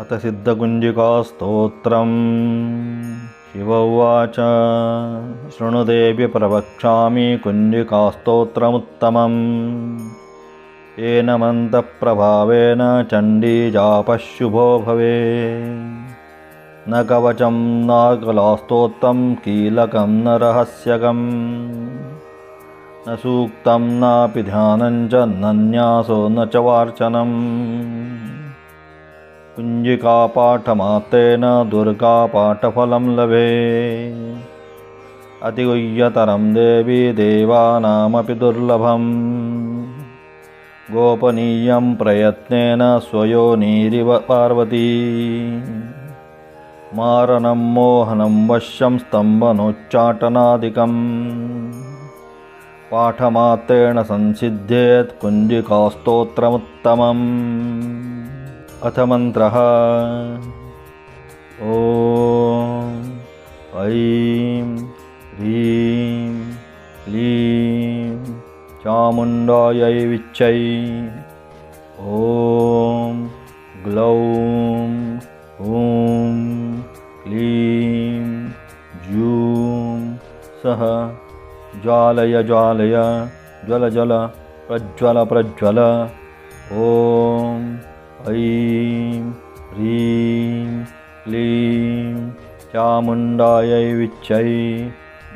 अथ सिद्धकुञ्जिकास्तोत्रम् शिव उवाच शृणुदेव्य प्रवक्ष्यामि कुञ्जिकास्तोत्रमुत्तमम्। येन मन्तप्रभावेन चण्डीजापः भवे न कवचं नाकलास्तोत्रं कीलकं न रहस्यकम्। न सूक्तं नापि ध्यानं च नन्यासो न च वार्चनम् कुञ्जिकापाठमात्रेण दुर्गापाठफलं लभे। अतिगुह्यतरं देवी देवानामपि दुर्लभम्। गोपनीयं प्रयत्नेन स्वयोनीरिव पार्वती। मारणं मोहनं वश्यं स्तम्भनोच्चाटनादिकम्। पाठमात्रेण संसिध्येत् कुञ्जिकास्तोत्रमुत्तमम् अथ मन्त्रः। ॐ ऐं ह्रीं क्लीं चामुण्डायै विच्चै। ॐ ग्लौं ॐ क्लीं जूं सः ज्वालय ज्वालय ज्वल ज्वल प्रज्वल प्रज्वल। ॐ ऐं ह्रीं क्लीं चामुण्डायै विच्चै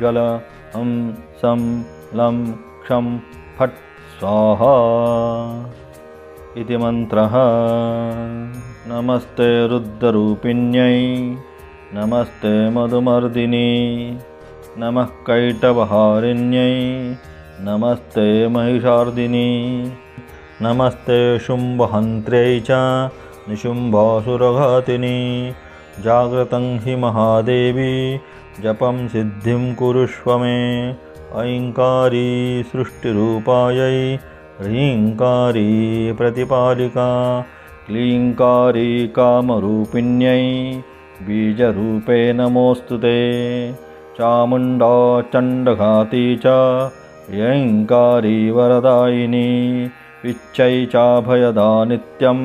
ज्वल हं सं लं क्षं फट् स्वाहा इति मन्त्रः। नमस्ते रुद्ररूपिण्यै नमस्ते मधुमर्दिनी नमः कैटवहारिण्यै नमस्ते महिषार्दिनी नमस्ते शुम्भहन्त्र्यै च निशुम्भासुरघातिनी। जाग्रतं हि महादेवी जपं सिद्धिं कुरुष्व मे। ऐङ्कारी सृष्टिरूपायै ह्रीङ्कारी प्रतिपालिका। क्लीङ्कारी कामरूपिण्यै बीजरूपे नमोऽस्तु ते। चामुण्डा चण्डघाती च यङ्कारी वरदायिनी विच्चै चाभयदा नित्यं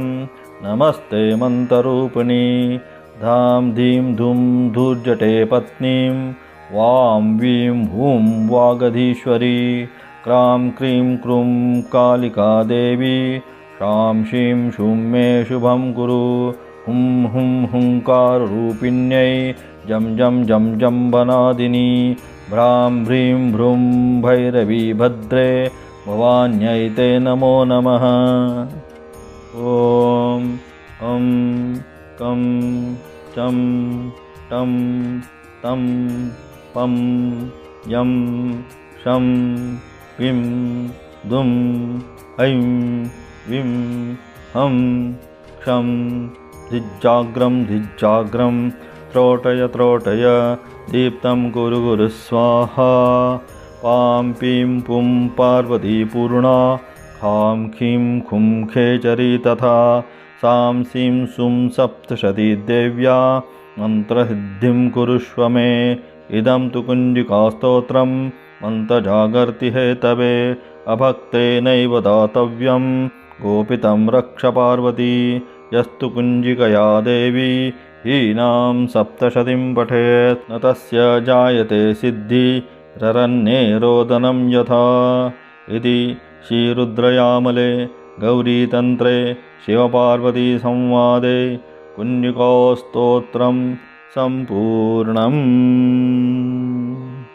नमस्ते मन्त्ररूपिणी धां धीं धुं धूर्जटे पत्नीं। वां वीं हूं वागधीश्वरी। क्रां क्रीं क्रूं कालिका देवी। शां शीं शूं मे शुभं कुरु। हुं हुं हुङ्काररूपिण्यै। जं जं जं जम्बनादिनी। भ्रां भ्रीं भ्रूं भैरवी भद्रे भवान्यै ते नमो नमः। ॐ अं कं चं टं तं पं यं शं पिं दुं ऐं विं हं क्षं धिज्जाग्रं धिज्जाग्रं त्रोटय त्रोटय दीप्तं कुरु गुरु स्वाहा पां पीं पुं पार्वतीपूर्णा खां खीं खुं खेचरी तथा सां सीं सुं सप्तशती देव्या मन्त्रसिद्धिं कुरुष्व मे इदं तु कुञ्जिकास्तोत्रं मन्त्रजागर्ति हेतवे अभक्तेनैव दातव्यं गोपितं रक्ष पार्वती यस्तु कुञ्जिकया देवी हीनां सप्तशतीं पठेत् न तस्य जायते सिद्धि ररण्ये रोदनं यथा। इति श्रीरुद्रयामले गौरीतन्त्रे शिवपार्वतीसंवादे कुञ्जिकास्तोत्रं सम्पूर्णम्